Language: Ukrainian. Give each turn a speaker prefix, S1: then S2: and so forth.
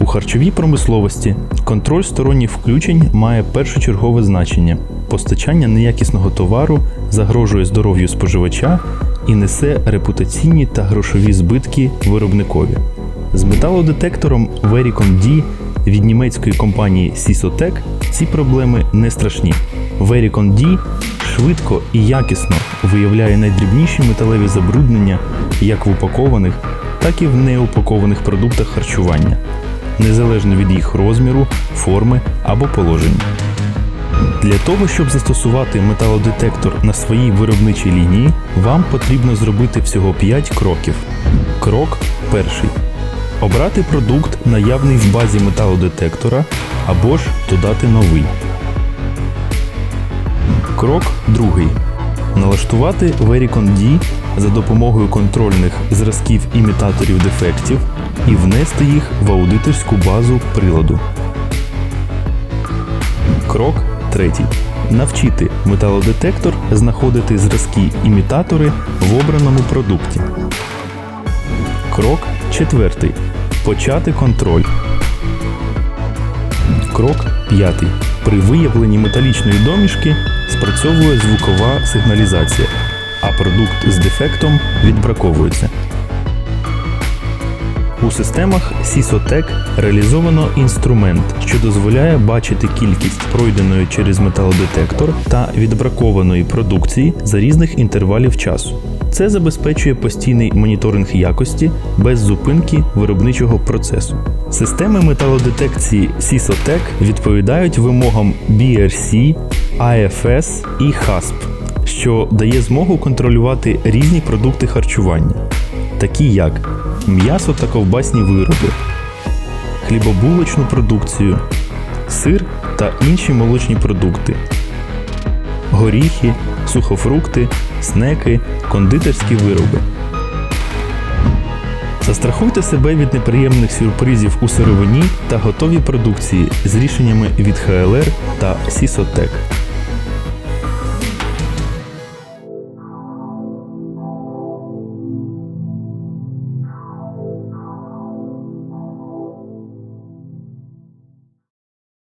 S1: У харчовій промисловості контроль сторонніх включень має першочергове значення. Постачання неякісного товару загрожує здоров'ю споживача і несе репутаційні та грошові збитки виробникові. З металодетектором Vericon D від німецької компанії Sisotec ці проблеми не страшні. Vericon D швидко і якісно виявляє найдрібніші металеві забруднення як в упакованих, так і в неупакованих продуктах харчування незалежно від їх розміру, форми або положення. Для того, щоб застосувати металодетектор на своїй виробничій лінії, вам потрібно зробити всього 5 кроків. Крок перший. Обрати продукт, наявний в базі металодетектора, або ж додати новий. Крок другий. Налаштувати Vericon D за допомогою контрольних зразків імітаторів дефектів і внести їх в аудиторську базу приладу. Крок третій. Навчити металодетектор знаходити зразки імітатори в обраному продукті. Крок четвертий. Почати контроль. Крок п'ятий. При виявленні металічної домішки спрацьовує звукова сигналізація, а продукт з дефектом відбраковується. У системах Sisotec реалізовано інструмент, що дозволяє бачити кількість пройденої через металодетектор та відбракованої продукції за різних інтервалів часу. Це забезпечує постійний моніторинг якості без зупинки виробничого процесу. Системи металодетекції Sisotec відповідають вимогам BRC, AFS і HASP, що дає змогу контролювати різні продукти харчування, такі як м'ясо та ковбасні вироби, хлібобулочну продукцію, сир та інші молочні продукти, горіхи, сухофрукти, снеки, кондитерські вироби. Застрахуйте себе від неприємних сюрпризів у сировині та готовій продукції з рішеннями від HLR та Sisotec.